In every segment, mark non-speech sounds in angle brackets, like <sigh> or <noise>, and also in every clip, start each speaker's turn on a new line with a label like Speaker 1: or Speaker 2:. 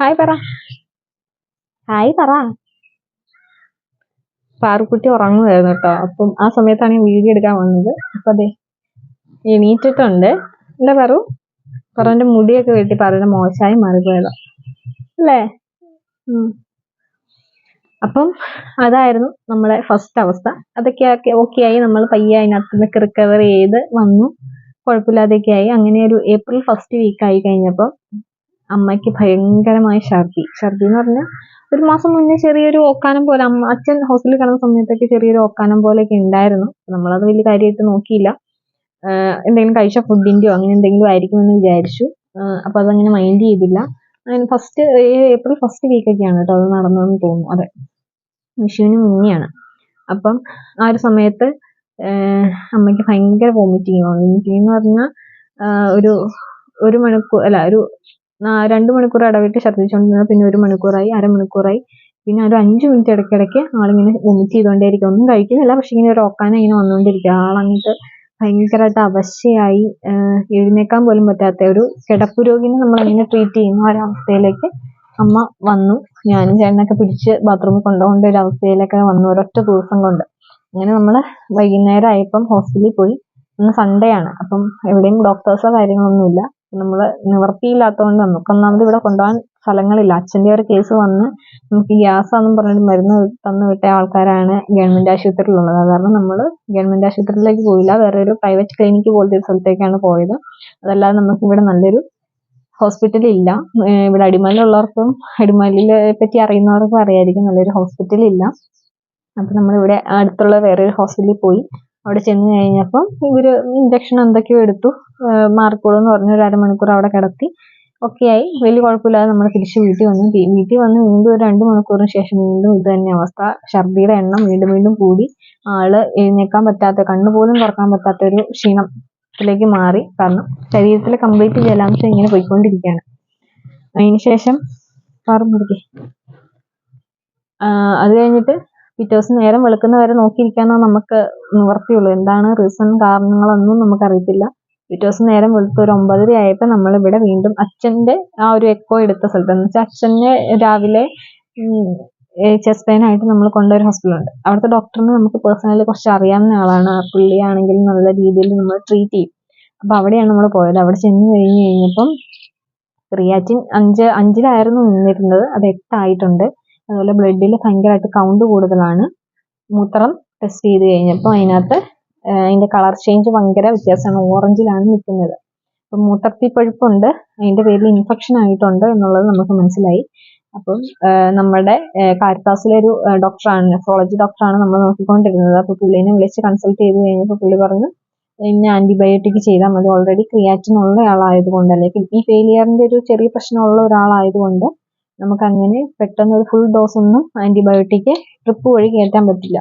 Speaker 1: Hi പറ hi പറ പാറുക്കുട്ടി ഉറങ്ങുമായിരുന്നു കേട്ടോ അപ്പം ആ സമയത്താണ് ഞാൻ വീഡിയോ എടുക്കാൻ വന്നത് അപ്പൊ അതെ എണീറ്റിട്ടുണ്ട് എന്താ പറു പറന്റെ മുടിയൊക്കെ വെട്ടി പറയുന്ന മോശമായി മാറിപ്പോയതാ അല്ലേ അപ്പം അതായിരുന്നു നമ്മളെ ഫസ്റ്റ് അവസ്ഥ അതൊക്കെ ഓക്കെ ആയി നമ്മൾ പയ്യെ അതിനകത്ത് നിന്നൊക്കെ റിക്കവർ ചെയ്ത് വന്നു കുഴപ്പമില്ലാതെയൊക്കെ ആയി അങ്ങനെ ഒരു ഏപ്രിൽ ഫസ്റ്റ് വീക്ക് ആയി കഴിഞ്ഞപ്പോൾ അമ്മയ്ക്ക് ഭയങ്കരമായ ഛർദി. ഛർദി എന്ന് പറഞ്ഞാൽ ഒരു മാസം മുന്നേ ചെറിയൊരു ഓക്കാനം പോലെ അമ്മ അച്ഛൻ ഹോസ്പിറ്റലിൽ കിടന്ന സമയത്തൊക്കെ ചെറിയൊരു ഓക്കാനം പോലെയൊക്കെ ഉണ്ടായിരുന്നു. നമ്മളത് വലിയ കാര്യമായിട്ട് നോക്കിയില്ല. എന്തെങ്കിലും കഴിച്ച ഫുഡിന്റെയോ അങ്ങനെ എന്തെങ്കിലും ആയിരിക്കുമെന്ന് വിചാരിച്ചു. അപ്പോൾ അപ്പൊ അതങ്ങനെ മൈൻഡ് ചെയ്തില്ല. ഫസ്റ്റ് ഏപ്രിൽ ഫസ്റ്റ് വീക്കൊക്കെയാണ് കേട്ടോ അത് നടന്നതെന്ന് തോന്നുന്നു. അതെ. വിഷുവിന് മുന്നെയാണ്. അപ്പം ആ ഒരു സമയത്ത് അമ്മയ്ക്ക് ഭയങ്കര വോമിറ്റിങ് വോമിറ്റിംഗ് എന്ന് പറഞ്ഞാൽ ഒരു ഒരു മണിക്കൂർ അല്ല ഒരു രണ്ട് മണിക്കൂർ ഇടവിട്ട് ഛർദ്ദിച്ചുകൊണ്ടിരുന്ന പിന്നെ ഒരു മണിക്കൂറായി അരമണിക്കൂറായി. പിന്നെ ഒരു അഞ്ച് മിനിറ്റ് ഇടയ്ക്കിടയ്ക്ക് ആളിങ്ങനെ വൊമിറ്റ് ചെയ്തുകൊണ്ടേയിരിക്കും ഒന്നും കഴിക്കുന്നില്ല പക്ഷെ ഇങ്ങനെ ഒരു ഒക്കാന ഇങ്ങനെ വന്നുകൊണ്ടിരിക്കുക ആളങ്ങോട്ട് ഭയങ്കരമായിട്ട് അവശയായി. എഴുന്നേക്കാൻ പോലും പറ്റാത്ത ഒരു കിടപ്പ് രോഗിനെ നമ്മൾ എങ്ങനെ ട്രീറ്റ് ചെയ്യുന്ന ഒരവസ്ഥയിലേക്ക് അമ്മ വന്നു. ഞാനും ചേട്ടനൊക്കെ പിടിച്ച് ബാത്റൂമിൽ കൊണ്ടുപോകേണ്ട ഒരു അവസ്ഥയിലൊക്കെ വന്നു ഒരൊറ്റ ദിവസം കൊണ്ട്. അങ്ങനെ നമ്മൾ വൈകുന്നേരം ആയപ്പം ഹോസ്പിറ്റലിൽ പോയി. ഇന്ന് സൺഡേ ആണ്. അപ്പം എവിടെയും ഡോക്ടേഴ്സോ കാര്യങ്ങളൊന്നുമില്ല നമ്മൾ നിവർത്തിയില്ലാത്തതുകൊണ്ട് നമുക്ക് ഒന്നാമത് ഇവിടെ കൊണ്ടുപോകാൻ സ്ഥലങ്ങളില്ല. അച്ഛന്റെ ഒരു കേസ് വന്ന് നമുക്ക് ഗ്യാസ് ആണെന്ന് പറഞ്ഞിട്ട് മരുന്ന് തന്നു വിട്ട ആൾക്കാരാണ് ഗവൺമെന്റ് ആശുപത്രിയിലുള്ളത്. കാരണം നമ്മൾ ഗവൺമെന്റ് ആശുപത്രിയിലേക്ക് പോയില്ല. വേറെ ഒരു പ്രൈവറ്റ് ക്ലിനിക്ക് പോലത്തെ ഒരു സ്ഥലത്തേക്കാണ് പോയത്. അതല്ലാതെ നമുക്ക് ഇവിടെ നല്ലൊരു ഹോസ്പിറ്റൽ ഇല്ല. ഇവിടെ അടിമാലിലുള്ളവർക്കും അടിമാലിയെ പറ്റി അറിയുന്നവർക്കും അറിയായിരിക്കും നല്ലൊരു ഹോസ്പിറ്റൽ ഇല്ല. അപ്പം നമ്മളിവിടെ അടുത്തുള്ള വേറൊരു ഹോസ്പിറ്റലിൽ പോയി. അവിടെ ചെന്ന് കഴിഞ്ഞപ്പം ഇവർ ഇഞ്ചക്ഷൻ എന്തൊക്കെയോ എടുത്തു. മാർക്കോളൂ എന്ന് പറഞ്ഞ ഒരു അരമണിക്കൂർ അവിടെ കിടത്തി. ഒക്കെ ആയി. വലിയ കുഴപ്പമില്ലാതെ നമ്മൾ തിരിച്ച് വീട്ടിൽ വന്നു. വീട്ടിൽ വന്ന് വീണ്ടും ഒരു രണ്ട് മണിക്കൂറിന് ശേഷം വീണ്ടും ഇത് തന്നെ അവസ്ഥ. ഛർദിയുടെ എണ്ണം വീണ്ടും വീണ്ടും കൂടി. ആൾ എഴുന്നേക്കാൻ പറ്റാത്ത കണ്ണു പോലും തുറക്കാൻ പറ്റാത്ത ഒരു ക്ഷീണത്തിലേക്ക് മാറി. കാരണം ശരീരത്തിലെ കംപ്ലീറ്റ് ജലാംശം ഇങ്ങനെ പോയിക്കൊണ്ടിരിക്കുകയാണ്. അതിനുശേഷം മുറുകെ. അത് കഴിഞ്ഞിട്ട് പിറ്റേ നേരം വെളുക്കുന്ന വരെ നോക്കിയിരിക്കാനോ നമുക്ക് നിവർത്തിയുള്ളൂ. എന്താണ് റീസൺ കാരണങ്ങളൊന്നും നമുക്കറിയത്തില്ല. പിറ്റേ നേരം വെളുത്ത് ഒരു ഒമ്പതര ആയപ്പോൾ നമ്മളിവിടെ വീണ്ടും അച്ഛന്റെ ആ ഒരു എക്കോ എടുത്ത സ്ഥലത്ത്. എന്ന് വെച്ചാൽ അച്ഛനെ രാവിലെ ചെസ്റ്റ് പെയിൻ ആയിട്ട് നമ്മൾ കൊണ്ടൊരു ഹോസ്പിറ്റലുണ്ട് അവിടുത്തെ ഡോക്ടറിന് നമുക്ക് പേഴ്സണലി കുറച്ച് അറിയാവുന്ന ആളാണ്. ആ പുള്ളിയാണെങ്കിൽ നല്ല രീതിയിൽ നമ്മൾ ട്രീറ്റ് ചെയ്യും. അപ്പൊ അവിടെയാണ് നമ്മൾ പോയത്. അവിടെ ചെന്ന് കഴിഞ്ഞ് കഴിഞ്ഞപ്പം ക്രിയാറ്റിൻ അഞ്ച് അഞ്ചിലായിരുന്നു നിന്നിരുന്നത്. അത് എട്ടായിട്ടുണ്ട്. അതുപോലെ ബ്ലഡിൽ ഭയങ്കരമായിട്ട് കൗണ്ട് കൂടുതലാണ്. മൂത്രം ടെസ്റ്റ് ചെയ്ത് കഴിഞ്ഞപ്പോൾ അതിനകത്ത് അതിന്റെ കളർ ചേഞ്ച് ഭയങ്കര വ്യത്യാസമാണ്. ഓറഞ്ചിലാണ് നിൽക്കുന്നത്. അപ്പം മൂത്രത്തിൽ പഴുപ്പുണ്ട്. അതിന്റെ പേരിൽ ഇൻഫെക്ഷൻ ആയിട്ടുണ്ട് എന്നുള്ളത് നമുക്ക് മനസ്സിലായി. അപ്പം നമ്മുടെ കാരിത്താസിലെ ഒരു ഡോക്ടറാണ് നെഫ്രോളജി ഡോക്ടറാണ് നമ്മൾ നോക്കിക്കൊണ്ടിരുന്നത്. അപ്പോൾ പുള്ളീനെ വിളിച്ച് കൺസൾട്ട് ചെയ്ത് കഴിഞ്ഞപ്പോൾ പുള്ളി പറഞ്ഞു ഇനി ആന്റിബയോട്ടിക് ചെയ്താൽ മതി. ഓൾറെഡി ക്രിയാറ്റിൻ ഉള്ള ആളായതുകൊണ്ട് അല്ലെങ്കിൽ കിഡ്നി ഫെയിലിയറിന്റെ ഒരു ചെറിയ പ്രശ്നമുള്ള ഒരാളായതുകൊണ്ട് നമുക്ക് അങ്ങനെ പെട്ടെന്ന് ഒരു ഫുൾ ഡോസ് ഒന്നും ആന്റിബയോട്ടിക് ട്രിപ്പ് വഴി കയറ്റാൻ പറ്റില്ല.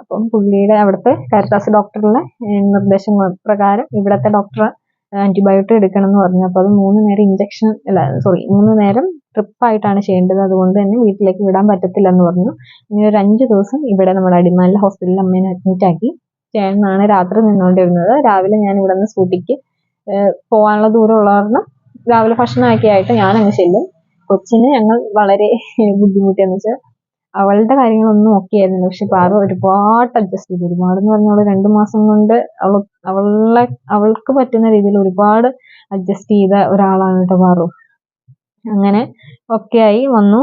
Speaker 1: അപ്പം പുള്ളിയുടെ അവിടുത്തെ കാരിത്താസ് ഡോക്ടറുടെ നിർദ്ദേശങ്ങൾ പ്രകാരം ഇവിടുത്തെ ഡോക്ടർ ആന്റിബയോട്ടിക് എടുക്കണം എന്ന് പറഞ്ഞു. അപ്പോൾ അത് മൂന്ന് നേരം ഇഞ്ചക്ഷൻ അല്ല സോറി മൂന്ന് നേരം ട്രിപ്പായിട്ടാണ് ചെയ്യേണ്ടത്. അതുകൊണ്ട് തന്നെ വീട്ടിലേക്ക് വിടാൻ പറ്റത്തില്ല എന്ന് പറഞ്ഞു. ഇനി ഒരു അഞ്ച് ദിവസം ഇവിടെ നമ്മുടെ അടിമാലിലെ ഹോസ്പിറ്റലിൽ അമ്മേനെ അഡ്മിറ്റ് ആക്കി. ചേട്ടനാണ് രാത്രി നിന്നുകൊണ്ടിരുന്നത് രാവിലെ ഞാൻ ഇവിടെ നിന്ന് സ്കൂട്ടിക്ക് പോകാനുള്ള ദൂരം ഉള്ള കാരണം രാവിലെ ഭക്ഷണമൊക്കെ ആയിട്ട് ഞാൻ അങ്ങ് ചെല്ലും. കൊച്ചിനെ ഞങ്ങൾ വളരെ ബുദ്ധിമുട്ടിയെന്ന് വെച്ചാൽ അവളുടെ കാര്യങ്ങളൊന്നും ഓക്കെ ആയിരുന്നില്ല. പക്ഷെ പാറു ഒരുപാട് അഡ്ജസ്റ്റ് ചെയ്തു. ഒരുപാട് എന്ന് പറഞ്ഞാൽ രണ്ടു മാസം കൊണ്ട് അവൾ അവളെ അവൾക്ക് പറ്റുന്ന രീതിയിൽ ഒരുപാട് അഡ്ജസ്റ്റ് ചെയ്ത ഒരാളാണ് കേട്ടോ പാറു. അങ്ങനെ ഒക്കെ ആയി വന്നു.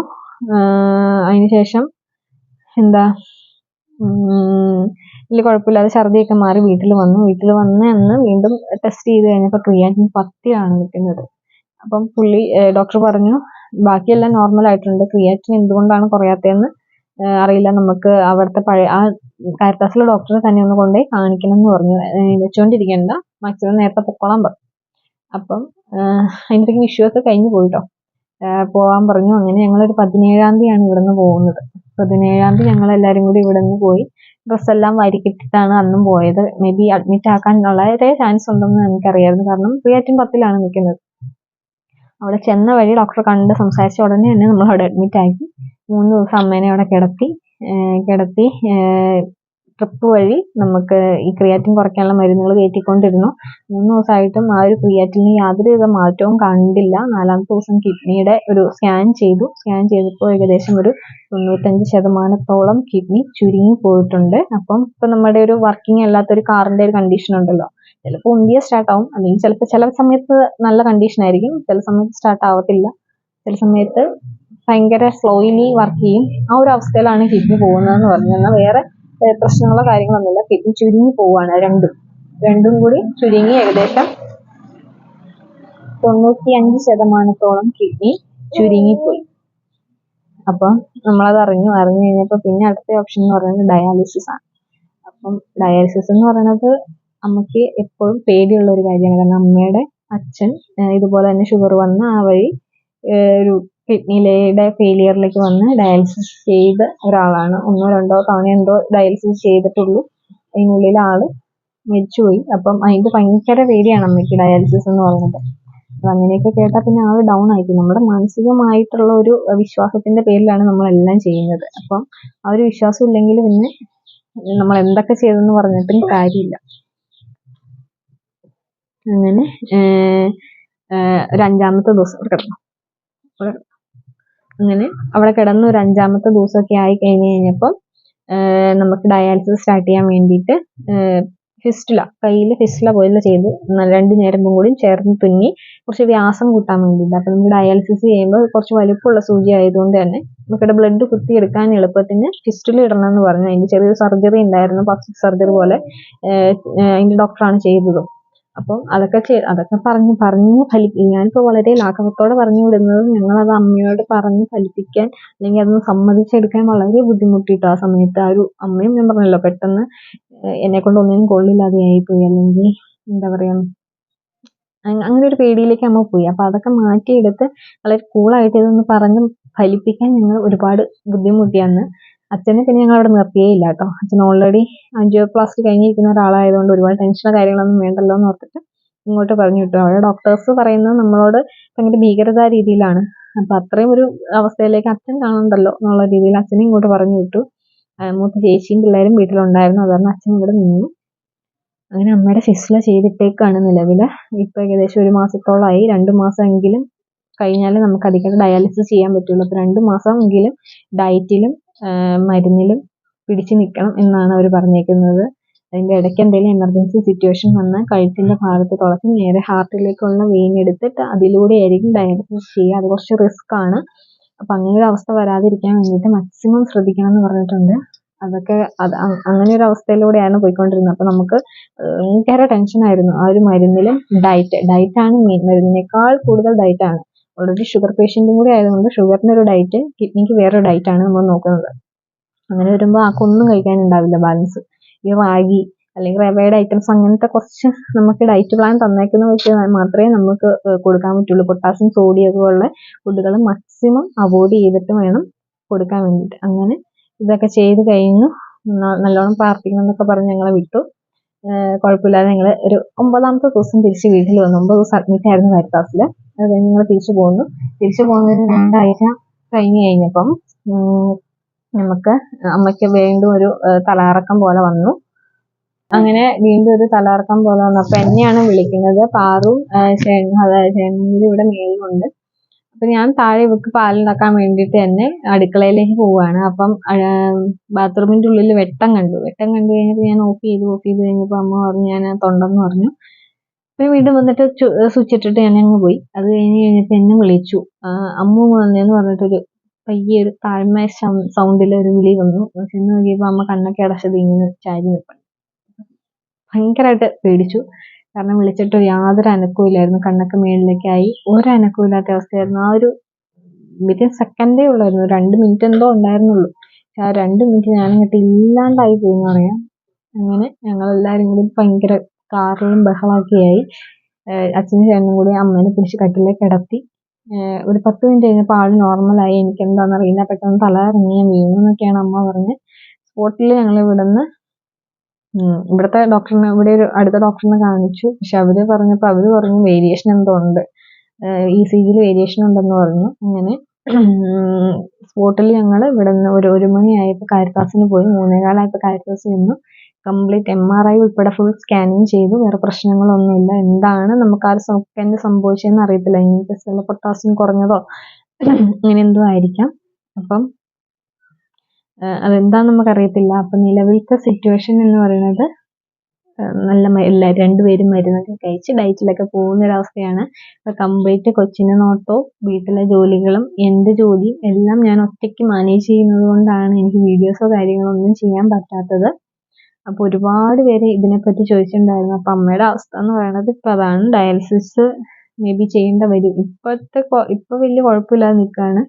Speaker 1: അതിനുശേഷം എന്താ വലിയ കുഴപ്പമില്ലാതെ ഛർദിയൊക്കെ മാറി വീട്ടിൽ വന്നു. വീട്ടിൽ വന്ന അന്ന് വീണ്ടും ടെസ്റ്റ് ചെയ്ത് കഴിഞ്ഞപ്പോൾ ക്രിയാറ്റിൻ പത്തിയാണ് നിൽക്കുന്നത് അപ്പം പുള്ളി ഡോക്ടർ പറഞ്ഞു ബാക്കിയെല്ലാം നോർമൽ ആയിട്ടുണ്ട്. ക്രിയാറ്റിൻ എന്തുകൊണ്ടാണ് കുറയാത്തതെന്ന് അറിയില്ല. നമുക്ക് അവിടുത്തെ പഴയ ആ കാരിത്താസിലെ ഡോക്ടറെ തന്നെ ഒന്ന് കൊണ്ടുപോയി കാണിക്കണം എന്ന് പറഞ്ഞു വെച്ചുകൊണ്ടിരിക്കണ്ട മാക്സിമം നേരത്തെ പൊക്കോളാൻ പറഞ്ഞു. അപ്പം അതിന്റെ അതിനിടയ്ക്ക് കഴിഞ്ഞു പോയിട്ടോ. പോകാൻ പറഞ്ഞു. അങ്ങനെ ഞങ്ങളൊരു പതിനേഴാം തീയതിയാണ് ഇവിടുന്ന് പോകുന്നത്. പതിനേഴാം തീയതി ഞങ്ങൾ എല്ലാവരും കൂടി ഇവിടുന്ന് പോയി. ഡ്രസ്സെല്ലാം വരിക്കിട്ടിട്ടാണ് അന്നും പോയത്. മേ ബി അഡ്മിറ്റ് ആക്കാൻ വളരെ ചാൻസ് ഉണ്ടെന്ന് എനിക്കറിയായിരുന്നു. കാരണം ക്രിയാറ്റിൻ പത്തിലാണ് നിൽക്കുന്നത്. അവിടെ ചെന്ന വഴി ഡോക്ടറെ കണ്ട് സംസാരിച്ച ഉടനെ തന്നെ നമ്മൾ അവിടെ അഡ്മിറ്റ് ആക്കി. മൂന്ന് ദിവസം അമ്മേനെ അവിടെ കിടത്തി. കിടത്തി ട്രിപ്പ് വഴി നമുക്ക് ഈ ക്രിയാറ്റിൻ കുറയ്ക്കാനുള്ള മരുന്നുകൾ കയറ്റിക്കൊണ്ടിരുന്നു. മൂന്ന് ദിവസമായിട്ടും ആ ഒരു ക്രിയാറ്റിന് യാതൊരുവിധ മാറ്റവും കണ്ടില്ല. നാലാമത്തെ ദിവസം കിഡ്നിയുടെ ഒരു സ്കാൻ ചെയ്തു. സ്കാൻ ചെയ്തപ്പോൾ ഏകദേശം ഒരു തൊണ്ണൂറ്റഞ്ച് ശതമാനത്തോളം കിഡ്നി ചുരുങ്ങി പോയിട്ടുണ്ട്. അപ്പം ഇപ്പം നമ്മുടെ ഒരു വർക്കിംഗ് അല്ലാത്തൊരു കാറിന്റെ ഒരു കണ്ടീഷൻ ഉണ്ടല്ലോ. ചിലപ്പോൾ ഉണ്ടിയ സ്റ്റാർട്ട് ആവും. അല്ലെങ്കിൽ ചിലപ്പോൾ ചില സമയത്ത് നല്ല കണ്ടീഷൻ ആയിരിക്കും. ചില സമയത്ത് സ്റ്റാർട്ട് ആവത്തില്ല. ചില സമയത്ത് ഭയങ്കര സ്ലോയിലി വർക്ക് ചെയ്യും. ആ ഒരു അവസ്ഥയിലാണ് കിഡ്നി പോകുന്നതെന്ന് പറഞ്ഞു. എന്നാൽ വേറെ പ്രശ്നങ്ങളോ കാര്യങ്ങളൊന്നുമില്ല. കിഡ്നി ചുരുങ്ങി പോവുകയാണ് രണ്ടും. രണ്ടും കൂടി ചുരുങ്ങി ഏകദേശം തൊണ്ണൂറ്റി അഞ്ച് ശതമാനത്തോളം കിഡ്നി ചുരുങ്ങിപ്പോയി. അപ്പം നമ്മളത് അറിഞ്ഞു. അറിഞ്ഞു കഴിഞ്ഞപ്പോൾ പിന്നെ അടുത്ത ഓപ്ഷൻ എന്ന് പറയുന്നത് ഡയാലിസിസ് ആണ്. അപ്പം ഡയാലിസിസ് എന്ന് പറയുന്നത് അമ്മയ്ക്ക് എപ്പോഴും പേടിയുള്ള ഒരു കാര്യമാണ്. കാരണം അമ്മയുടെ അച്ഛൻ ഇതുപോലെ തന്നെ ഷുഗർ വന്ന് ആ വഴി ഒരു കിഡ്നിയിലെ ഫെയിലിയറിലേക്ക് വന്ന് ഡയാലിസിസ് ചെയ്ത ഒരാളാണ്. ഒന്നോ രണ്ടോ തവണ എന്തോ ഡയാലിസിസ് ചെയ്തിട്ടുള്ളൂ. അതിനുള്ളിൽ ആൾ മരിച്ചുപോയി. അപ്പം അതിന്റെ ഭയങ്കര പേടിയാണ് അമ്മയ്ക്ക് ഡയാലിസിസ് എന്ന് പറയുന്നത്. അപ്പം അങ്ങനെയൊക്കെ കേട്ടാൽ പിന്നെ ആൾ ഡൗൺ ആയിപ്പോയി നമ്മുടെ മാനസികമായിട്ടുള്ള ഒരു വിശ്വാസത്തിന്റെ പേരിലാണ് നമ്മളെല്ലാം ചെയ്യുന്നത്. അപ്പം ആ ഒരു വിശ്വാസം ഇല്ലെങ്കിൽ പിന്നെ നമ്മൾ എന്തൊക്കെ ചെയ്തെന്ന് പറഞ്ഞിട്ടും കാര്യമില്ല. അങ്ങനെ ഒരു അഞ്ചാമത്തെ ദിവസം കിടന്നു. അങ്ങനെ അവിടെ കിടന്ന് ഒരു അഞ്ചാമത്തെ ദിവസമൊക്കെ ആയി കഴിഞ്ഞ് കഴിഞ്ഞപ്പം നമുക്ക് ഡയാലിസിസ് സ്റ്റാർട്ട് ചെയ്യാൻ വേണ്ടിയിട്ട് ഫിസ്റ്റില കയ്യിൽ ഫിസ്റ്റില പോലെ ചെയ്തു. രണ്ട് ഞരമ്പും കൂടി ചേർന്ന് തുന്നി കുറച്ച് വ്യാസം കൂട്ടാൻ വേണ്ടിയിട്ട്. അപ്പം നമുക്ക് ഡയാലിസിസ് ചെയ്യുമ്പോൾ കുറച്ച് വലിപ്പമുള്ള സൂചി ആയതുകൊണ്ട് തന്നെ നമുക്കിവിടെ ബ്ലഡ് കുത്തിയെടുക്കാൻ എളുപ്പത്തിന് ഫിസ്റ്റുല ഇടണമെന്ന് പറഞ്ഞു. അതിന്റെ ചെറിയൊരു സർജറി ഉണ്ടായിരുന്നു പ്ലാസ്റ്റിക് സർജറി പോലെ അതിന്റെ ഡോക്ടറാണ് ചെയ്തതും. അപ്പം അതൊക്കെ ചെയ് അതൊക്കെ പറഞ്ഞു പറഞ്ഞ് ഫലി ഞാനിപ്പോൾ വളരെ ലാഘവത്തോടെ പറഞ്ഞു വിടുന്നത് ഞങ്ങളത് അമ്മയോട് പറഞ്ഞ് ഫലിപ്പിക്കാൻ അല്ലെങ്കിൽ അതൊന്ന് സമ്മതിച്ചെടുക്കാൻ വളരെ ബുദ്ധിമുട്ടിട്ടോ ആ സമയത്ത്. ആ ഒരു അമ്മയും ഞാൻ പറഞ്ഞല്ലോ പെട്ടെന്ന് എന്നെ കൊണ്ട് ഒന്നിനും കൊള്ളില്ലാതെയായി പോയി അല്ലെങ്കിൽ എന്താ പറയാ അങ്ങനെ ഒരു പേടിയിലേക്ക് അമ്മ പോയി. അപ്പൊ അതൊക്കെ മാറ്റിയെടുത്ത് വളരെ കൂളായിട്ട് ഇതൊന്ന് പറഞ്ഞ് ഫലിപ്പിക്കാൻ ഞങ്ങൾ ഒരുപാട് ബുദ്ധിമുട്ടിയാണ് അച്ഛനെ പിന്നെ ഞങ്ങൾ അവിടെ നിർത്തിയേ ഇല്ല കേട്ടോ അച്ഛൻ ഓൾറെഡി ആൻജിയോപ്ലാസ്റ്റി കഴിഞ്ഞിരിക്കുന്ന ഒരാളായതുകൊണ്ട് ഒരുപാട് ടെൻഷനോ കാര്യങ്ങളൊന്നും വേണ്ടല്ലോ എന്ന് ഓർത്തിട്ട് ഇങ്ങോട്ട് പറഞ്ഞു വിട്ടു. അവിടെ ഡോക്ടേഴ്സ് പറയുന്നത് നമ്മളോട് ഭയങ്കര ഭീകരതാ രീതിയിലാണ്. അപ്പൊ അത്രയും ഒരു അവസ്ഥയിലേക്ക് അച്ഛൻ കാണണ്ടല്ലോ എന്നുള്ള രീതിയിൽ അച്ഛനെ ഇങ്ങോട്ട് പറഞ്ഞു വിട്ടു. മൂത്ത ചേച്ചിയും പിള്ളേരും വീട്ടിലുണ്ടായിരുന്നു. അതുകൊണ്ട് അച്ഛൻ ഇവിടെ നിന്നു. അങ്ങനെ അമ്മയുടെ ഫിസ്ല ചെയ്തിട്ടേക്കാണ് നിലവിൽ. ഇപ്പൊ ഏകദേശം ഒരു മാസത്തോളമായി രണ്ട് മാസമെങ്കിലും കഴിഞ്ഞാലേ നമുക്ക് അധികം ഡയാലിസിസ് ചെയ്യാൻ പറ്റുള്ളൂ. അപ്പൊ രണ്ട് മാസമെങ്കിലും ഡയറ്റിലും മരുന്നിലും പിടിച്ചു നിൽക്കണം എന്നാണ് അവർ പറഞ്ഞേക്കുന്നത്. അതിന്റെ ഇടയ്ക്ക് എന്തെങ്കിലും എമർജൻസി സിറ്റുവേഷൻ വന്നാൽ കഴുത്തിന്റെ ഭാഗത്ത് തുളച്ച് നേരെ ഹാർട്ടിലേക്കുള്ള വെയിൻ എടുത്തിട്ട് അതിലൂടെ ആയിരിക്കും ഡയാലിസിസ് ചെയ്യുക. അത് കുറച്ച് റിസ്ക് ആണ്. അപ്പം അങ്ങനെ ഒരു അവസ്ഥ വരാതിരിക്കാൻ വേണ്ടിയിട്ട് മാക്സിമം ശ്രദ്ധിക്കണം എന്ന് പറഞ്ഞിട്ടുണ്ട്. അതൊക്കെ അത് അങ്ങനെ ഒരു അവസ്ഥയിലൂടെയാണ് പോയിക്കൊണ്ടിരുന്നത്. അപ്പം നമുക്ക് ഭയങ്കര ടെൻഷനായിരുന്നു ആ ഒരു മരുന്നിലും ഡയറ്റ് ഡയറ്റാണ് മെയിൻ മരുന്നിനേക്കാൾ കൂടുതൽ ഡയറ്റാണ് ഓൾറെഡി ഷുഗർ പേഷ്യന്റും കൂടി ആയതുകൊണ്ട് ഷുഗറിന്റെ ഒരു ഡയറ്റ് കിഡ്നിക്ക് വേറൊരു ഡയറ്റാണ് നമ്മൾ നോക്കുന്നത്. അങ്ങനെ വരുമ്പോൾ ആൾക്കൊന്നും കഴിക്കാനുണ്ടാവില്ല ബാലൻസ് ഈ റാഗി അല്ലെങ്കിൽ റവയുടെ ഐറ്റംസ് അങ്ങനത്തെ കുറച്ച് നമുക്ക് ഡയറ്റ് പ്ലാൻ തന്നേക്കുന്ന വെച്ച് മാത്രമേ നമുക്ക് കൊടുക്കാൻ പറ്റുള്ളൂ. പൊട്ടാസ്യം സോഡിയം ഉള്ള ഫുഡുകൾ മാക്സിമം അവോയ്ഡ് ചെയ്തിട്ട് വേണം കൊടുക്കാൻ വേണ്ടിയിട്ട്. അങ്ങനെ ഇതൊക്കെ ചെയ്ത് കഴിഞ്ഞു. നല്ലോണം പ്രാർത്ഥിക്കണം എന്നൊക്കെ പറഞ്ഞ് ഞങ്ങളെ വിട്ടു. കുഴപ്പമില്ലാതെ ഞങ്ങൾ ഒരു ഒമ്പതാമത്തെ ദിവസം തിരിച്ച് വീട്ടിൽ വന്നു. ഒമ്പത് ദിവസം അഡ്മിറ്റ് ആയിരുന്നു കാരിത്താസിൽ അത് കഴിഞ്ഞ് ഞങ്ങൾ തിരിച്ചു പോകുന്നു തിരിച്ചു പോകുന്ന ഒരു രണ്ടാഴ്ച കഴിഞ്ഞ് കഴിഞ്ഞപ്പം നമുക്ക് അമ്മയ്ക്ക് വീണ്ടും ഒരു തലകറക്കം പോലെ വന്നു. അങ്ങനെ വീണ്ടും ഒരു തലകറക്കം പോലെ വന്നപ്പോൾ എന്നെയാണ് വിളിക്കുന്നത്. പാറും ചേട്ടൻ അതായത് ചേട്ടനും ഇവിടെ മേളിലുണ്ട്. അപ്പൊ ഞാൻ താഴെ ഇവക്ക് പാലുണ്ടാക്കാൻ വേണ്ടിയിട്ട് തന്നെ അടുക്കളയിലേക്ക് പോവാണ്. അപ്പം ബാത്റൂമിന്റെ ഉള്ളിൽ വെട്ടം കണ്ടു. വെട്ടം കണ്ടു കഴിഞ്ഞപ്പോൾ ഞാൻ ഓഫ് ചെയ്തു ഓഫ് ചെയ്ത് കഴിഞ്ഞപ്പോൾ അമ്മ പറഞ്ഞു ഞാൻ തൊണ്ടെന്ന് പറഞ്ഞു. പിന്നെ വീണ്ടും വന്നിട്ട് സ്വിച്ച് ഇട്ടിട്ട് ഞാൻ അങ്ങ് പോയി. അത് കഴിഞ്ഞ് കഴിഞ്ഞപ്പോൾ എന്നെ വിളിച്ചു. അമ്മ വന്നേന്ന് പറഞ്ഞിട്ടൊരു പയ്യ ഒരു താഴ്മ സൗണ്ടിൽ ഒരു വിളി വന്നു. ചെന്ന് നോക്കിയപ്പോൾ അമ്മ കണ്ണൊക്കെ അടച്ചത് ഇങ്ങനെ ചാരി നിൽപ്പുണ്ട്. ഭയങ്കരമായിട്ട് പേടിച്ചു. കാരണം വിളിച്ചിട്ട് യാതൊരു അനക്കവും കണ്ണൊക്കെ മേളിലേക്കായി. ഒരു അനക്കവും ഇല്ലാത്ത അവസ്ഥയായിരുന്നു. ആ ഒരു വിത്തിൻ സെക്കൻഡേ ഉള്ളായിരുന്നു. രണ്ട് മിനിറ്റ് എന്തോ ഉണ്ടായിരുന്നുള്ളൂ. ആ രണ്ട് മിനിറ്റ് ഞാൻ ഇങ്ങോട്ട് ഇല്ലാണ്ടായി പോയി എന്ന് പറയാം. അങ്ങനെ ഞങ്ങളെല്ലാവരും കൂടി ഭയങ്കര കാറിലും ബഹളമൊക്കെയായി. അച്ഛനും ചേട്ടനും കൂടി അമ്മേനെ പിടിച്ച് കട്ടിലേക്ക് കിടത്തി. ഒരു പത്ത് മിനിറ്റ് കഴിഞ്ഞപ്പോൾ ആൾ നോർമലായി. എനിക്ക് എന്താണെന്ന് അറിയുന്ന പെട്ടെന്ന് തല ഇറങ്ങിയ വീണു അമ്മ പറഞ്ഞത് സ്പോട്ടിൽ ഞങ്ങൾ ഇവിടുന്ന് ഇവിടുത്തെ ഡോക്ടറിനെ ഇവിടെ ഒരു അടുത്ത ഡോക്ടറിനെ കാണിച്ചു. പക്ഷെ അവർ പറഞ്ഞപ്പോൾ അവർ പറഞ്ഞു വേരിയേഷൻ എന്തോ ഉണ്ട് ഇ സി വേരിയേഷൻ ഉണ്ടെന്ന് പറഞ്ഞു. അങ്ങനെ സ്പോട്ടിൽ ഞങ്ങൾ ഇവിടെ നിന്ന് ഒരു ഒരു മണിയായപ്പോൾ കാരിത്താസിന് പോയി. മൂന്നേകാലായപ്പോൾ കാരിത്താസ് ചെന്നു. കംപ്ലീറ്റ് എം ആർ ഐ ഉൾപ്പെടെ ഫുൾ സ്കാനിങ് ചെയ്തു. വേറെ പ്രശ്നങ്ങളൊന്നുമില്ല. എന്താണ് നമുക്ക് ആ സ്കാനിന് സംഭവിച്ചതെന്ന് അറിയത്തില്ല. ഇനി പൊട്ടാസ്യം കുറഞ്ഞതോ അങ്ങനെ എന്തോ ആയിരിക്കാം. അപ്പം അതെന്താന്ന് നമുക്കറിയത്തില്ല. അപ്പം നിലവിലത്തെ സിറ്റുവേഷൻ എന്ന് പറയുന്നത് നല്ല എല്ലാ രണ്ടുപേരും മരുന്നൊക്കെ കഴിച്ച് ഡയറ്റിലൊക്കെ പോകുന്ന ഒരവസ്ഥയാണ് കംപ്ലീറ്റ് കൊച്ചിനെ നോട്ടവും വീട്ടിലെ ജോലികളും എന്റെ ജോലിയും എല്ലാം ഞാൻ ഒറ്റയ്ക്ക് മാനേജ് ചെയ്യുന്നത് കൊണ്ടാണ് എനിക്ക് വീഡിയോസോ കാര്യങ്ങളോ ഒന്നും ചെയ്യാൻ പറ്റാത്തത്. അപ്പോൾ ഒരുപാട് പേര് ഇതിനെപ്പറ്റി ചോദിച്ചിട്ടുണ്ടായിരുന്നു. അപ്പൊ അമ്മയുടെ അവസ്ഥ എന്ന് പറയുന്നത് ഇപ്പൊ അതാണ്. ഡയാലിസിസ് മേ ബി ചെയ്യേണ്ട വരും. ഇപ്പോഴത്തെ ഇപ്പോൾ വലിയ കുഴപ്പമില്ലാതെ നിൽക്കുകയാണ്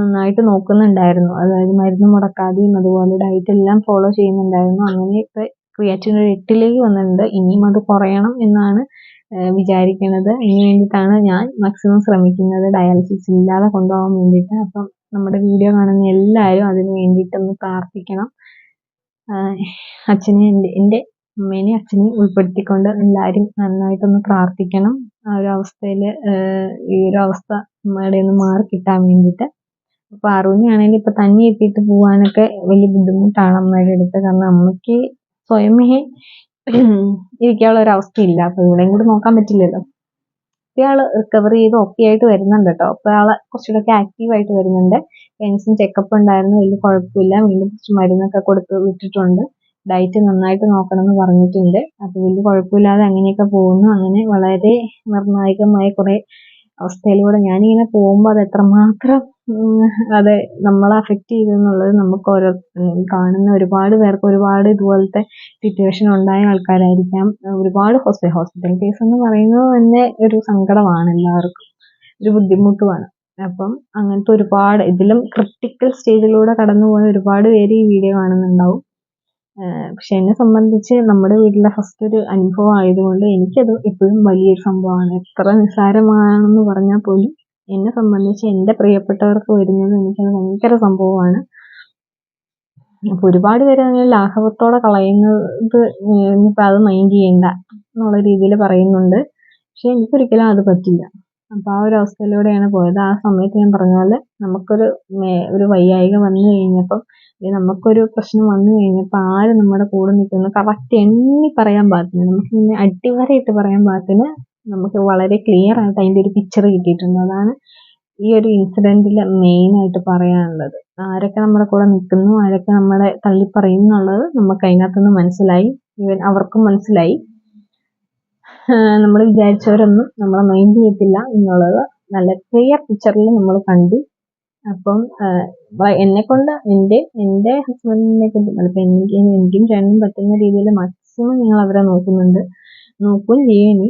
Speaker 1: നന്നായിട്ട് നോക്കുന്നുണ്ടായിരുന്നു. അതായത് മരുന്ന് മുടക്കാതെയും അതുപോലെ ഡയറ്റ് എല്ലാം ഫോളോ ചെയ്യുന്നുണ്ടായിരുന്നു. അങ്ങനെ ഇപ്പോൾ ക്രിയാറ്റിൻ ഒരു എട്ടിലേക്ക് വന്നിട്ടുണ്ട്. ഇനിയും അത് കുറയണം എന്നാണ് വിചാരിക്കുന്നത് അതിന് വേണ്ടിയിട്ടാണ് ഞാൻ മാക്സിമം ശ്രമിക്കുന്നത്. ഡയാലിസിസ് ഇല്ലാതെ കൊണ്ടുപോകാൻ വേണ്ടിയിട്ട്. അപ്പം നമ്മുടെ വീഡിയോ കാണുന്ന എല്ലാവരും അതിന് വേണ്ടിയിട്ടൊന്ന് പ്രാർത്ഥിക്കണം. അച്ഛനെ എന്റെ എന്റെ അമ്മേനെയും അച്ഛനെയും ഉൾപ്പെടുത്തിക്കൊണ്ട് എല്ലാവരും നന്നായിട്ടൊന്ന് പ്രാർത്ഥിക്കണം. ആ ഒരു അവസ്ഥയിൽ ഈ ഒരു അവസ്ഥ അമ്മയുടെ ഒന്ന് മാറി കിട്ടാൻ വേണ്ടിയിട്ട്. അപ്പോൾ അറുവിനെയാണെങ്കിൽ ഇപ്പോൾ തന്നെ എത്തിയിട്ട് പോകാനൊക്കെ വലിയ ബുദ്ധിമുട്ടാണ് അമ്മയുടെ അടുത്ത്. കാരണം അമ്മയ്ക്ക് സ്വയമേ ഇരിക്കാനുള്ള ഒരു അവസ്ഥയില്ല. അപ്പോൾ ഇവിടെയും കൂടി നോക്കാൻ പറ്റില്ലല്ലോ. ഇയാൾ റിക്കവർ ചെയ്ത് ഓക്കെ ആയിട്ട് വരുന്നുണ്ട് കേട്ടോ. അപ്പോൾ ആൾ കുറച്ചുകൂടെ ആക്റ്റീവ് ആയിട്ട് വരുന്നുണ്ട്. ടെൻഷൻ ചെക്കപ്പ് ഉണ്ടായിരുന്നു. വലിയ കുഴപ്പമില്ല. വീണ്ടും കുറച്ച് മരുന്നൊക്കെ കൊടുത്ത് വിട്ടിട്ടുണ്ട്. ഡയറ്റ് നന്നായിട്ട് നോക്കണം എന്ന് പറഞ്ഞിട്ടുണ്ട്. അത് വലിയ കുഴപ്പമില്ലാതെ അങ്ങനെയൊക്കെ പോകുന്നു. അങ്ങനെ വളരെ നിർണായകമായ കുറേ അവസ്ഥയിലൂടെ ഞാനിങ്ങനെ പോകുമ്പോൾ അത് എത്രമാത്രം അത് നമ്മളെ അഫക്റ്റ് ചെയ്തു എന്നുള്ളത് നമുക്ക് ഓരോ കാണുന്ന ഒരുപാട് പേർക്ക് ഒരുപാട് ഇതുപോലത്തെ സിറ്റുവേഷൻ ഉണ്ടായ ആൾക്കാരായിരിക്കാം. ഒരുപാട് ഹോസ്പിറ്റൽ ഹോസ്പിറ്റൽ കേസ് എന്ന് പറയുന്നത് തന്നെ ഒരു സങ്കടമാണ് എല്ലാവർക്കും. ഒരു ബുദ്ധിമുട്ടുമാണ്. അപ്പം അങ്ങനത്തെ ഒരുപാട് ഇതിലും ക്രിട്ടിക്കൽ സ്റ്റേജിലൂടെ കടന്നു പോകുന്ന ഒരുപാട് പേര് ഈ വീഡിയോ കാണുന്നുണ്ടാവും. പക്ഷെ എന്നെ സംബന്ധിച്ച് നമ്മുടെ വീട്ടിലെ ഫസ്റ്റ് ഒരു അനുഭവം ആയതുകൊണ്ട് എനിക്കത് എപ്പോഴും വലിയൊരു സംഭവമാണ്. എത്ര നിസ്സാരമാണെന്ന് പറഞ്ഞാൽ പോലും എന്നെ സംബന്ധിച്ച് എന്റെ പ്രിയപ്പെട്ടവർക്ക് വരുന്നത് എനിക്കത് ഭയങ്കര സംഭവമാണ്. അപ്പോൾ ഒരുപാട് പേര് അങ്ങനെ ലാഘവത്തോടെ കളയുന്നത് ഇനിയിപ്പോൾ അത് മൈൻഡ് ചെയ്യണ്ട എന്നുള്ള രീതിയിൽ പറയുന്നുണ്ട്. പക്ഷെ എനിക്കൊരിക്കലും അത് പറ്റില്ല. അപ്പോൾ ആ ഒരു അവസ്ഥയിലൂടെയാണ് പോയത്. ആ സമയത്ത് ഞാൻ പറഞ്ഞ പോലെ നമുക്കൊരു ഒരു വയ്യായിക വന്നു കഴിഞ്ഞപ്പം നമുക്കൊരു പ്രശ്നം വന്നു കഴിഞ്ഞപ്പോൾ ആര് നമ്മുടെ കൂടെ നിൽക്കുന്നു കറക്റ്റ് എണ്ണി പറയാൻ പാകത്തിന് നമുക്ക് ഇങ്ങനെ അടിവരയിട്ട് പറയാൻ പാകത്തിന് നമുക്ക് വളരെ ക്ലിയർ ആയിട്ട് അതിന്റെ ഒരു പിക്ചർ കിട്ടിയിട്ടുണ്ട്. അതാണ് ഈ ഒരു ഇൻസിഡന്റിൽ മെയിനായിട്ട് പറയാനുള്ളത്. ആരൊക്കെ നമ്മുടെ കൂടെ നിൽക്കുന്നു ആരൊക്കെ നമ്മളെ തള്ളിപ്പറയും എന്നുള്ളത് നമുക്ക് അതിനകത്തുനിന്ന് മനസ്സിലായി. ഈവൻ അവർക്കും മനസ്സിലായി. നമ്മൾ വിചാരിച്ചവരൊന്നും നമ്മളെ മൈൻഡ് ചെയ്യത്തില്ല എന്നുള്ളത് നല്ല ക്ലിയർ പിക്ചറിൽ നമ്മൾ കണ്ടു. അപ്പം എന്നെ കൊണ്ട് എന്റെ എന്റെ ഹസ്ബൻഡിനെ കൊണ്ട് അപ്പം എനിക്ക് എനിക്കും ചേട്ടനും പറ്റുന്ന രീതിയിൽ മാക്സിമം ഞങ്ങൾ അവരെ നോക്കുന്നുണ്ട്. നോക്കും ചെയ്യും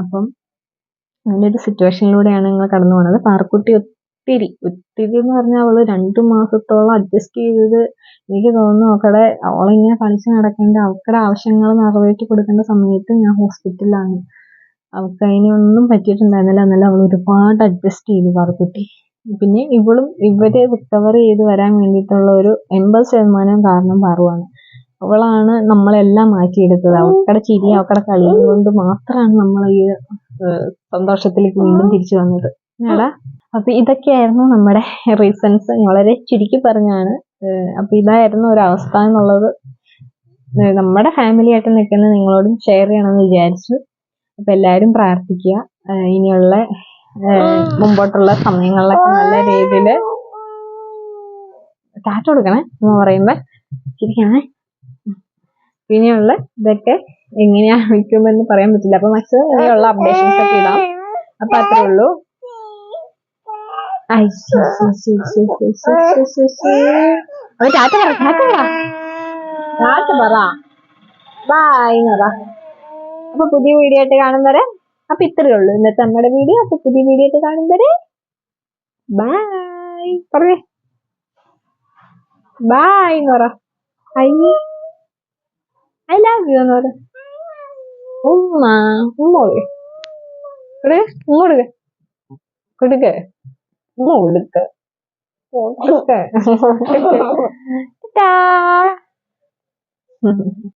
Speaker 1: അപ്പം അങ്ങനെ ഒരു സിറ്റുവേഷനിലൂടെയാണ് ഞങ്ങൾ കടന്നു പോകുന്നത് പാർക്കുട്ടി ഒത്തിരി ഒത്തിരി എന്ന് പറഞ്ഞാൽ അവൾ രണ്ട് മാസത്തോളം അഡ്ജസ്റ്റ് ചെയ്തത് എനിക്ക് തോന്നുന്നു അവക്കടെ അവളിങ്ങനെ കളിച്ച് നടക്കേണ്ട അവക്കടെ ആവശ്യങ്ങൾ നിറവേറ്റി കൊടുക്കേണ്ട സമയത്ത് ഞാൻ ഹോസ്പിറ്റലിലാണ് അവൾക്ക് അതിനൊന്നും പറ്റിയിട്ടുണ്ടായിരുന്നില്ല. എന്നാലും അവൾ ഒരുപാട് അഡ്ജസ്റ്റ് ചെയ്തു പാറക്കുട്ടി. പിന്നെ ഇവളും ഇവരെ റിക്കവർ ചെയ്ത് വരാൻ വേണ്ടിയിട്ടുള്ള ഒരു എൺപത് ശതമാനം കാരണം പാറുവാണ്. അവളാണ് നമ്മളെല്ലാം മാറ്റിയെടുത്തത് അവക്കടെ ചിരി അവക്കടെ കളിയും കൊണ്ട് മാത്രമാണ് നമ്മൾ ഈ സന്തോഷത്തിലേക്ക് വീണ്ടും തിരിച്ചു വന്നത്. എടാ അപ്പൊ ഇതൊക്കെയായിരുന്നു നമ്മുടെ റീസൺസ്. വളരെ ചുരുക്കി പറഞ്ഞാണ്. അപ്പൊ ഇതായിരുന്നു ഒരു അവസ്ഥ എന്നുള്ളത് നമ്മുടെ ഫാമിലി ആയിട്ട് നിൽക്കുന്ന നിങ്ങളോടും ഷെയർ ചെയ്യണമെന്ന് വിചാരിച്ചു അപ്പൊ എല്ലാവരും പ്രാർത്ഥിക്കുക. ഇനിയുള്ള മുമ്പോട്ടുള്ള സമയങ്ങളിലൊക്കെ നല്ല രീതിയിൽ ടാറ്റ കൊടുക്കണേ എന്ന് പറയുമ്പോ ചിരിക്കണേ പിന്നെയുള്ള ഇതൊക്കെ എങ്ങനെയാ വയ്ക്കുമെന്ന് പറയാൻ പറ്റില്ല അപ്പൊ മറ്റ് ഇനിയുള്ള അപ്ഡേഷൻസ് ഒക്കെ ഇടാം അപ്പൊ അത്രേ ഉള്ളൂ ടാറ്റ പറ ടാറ്റ പറ ടാറ്റ പറ ബായ് പറ അപ്പൊ പുതിയ വീഡിയോ ആയിട്ട് കാണുന്നവരെ വരെ അപ്പൊ ഇത്രയേ ഉള്ളൂ. ഇന്നത്തെ നമ്മുടെ വീഡിയോ അപ്പൊ പുതിയ വീഡിയോ ആയിട്ട് കാണും വരെ ബായ് പറയേ ബായ് എന്ന് പറ ഐ ഐ ലവ് യു എന്ന് പറ ഉമ്മ ഉമ്മ കൊടുക്ക കൊടുക്ക. ഉമ്മ കൊടുക്ക. കൊടുക്ക. <laughs>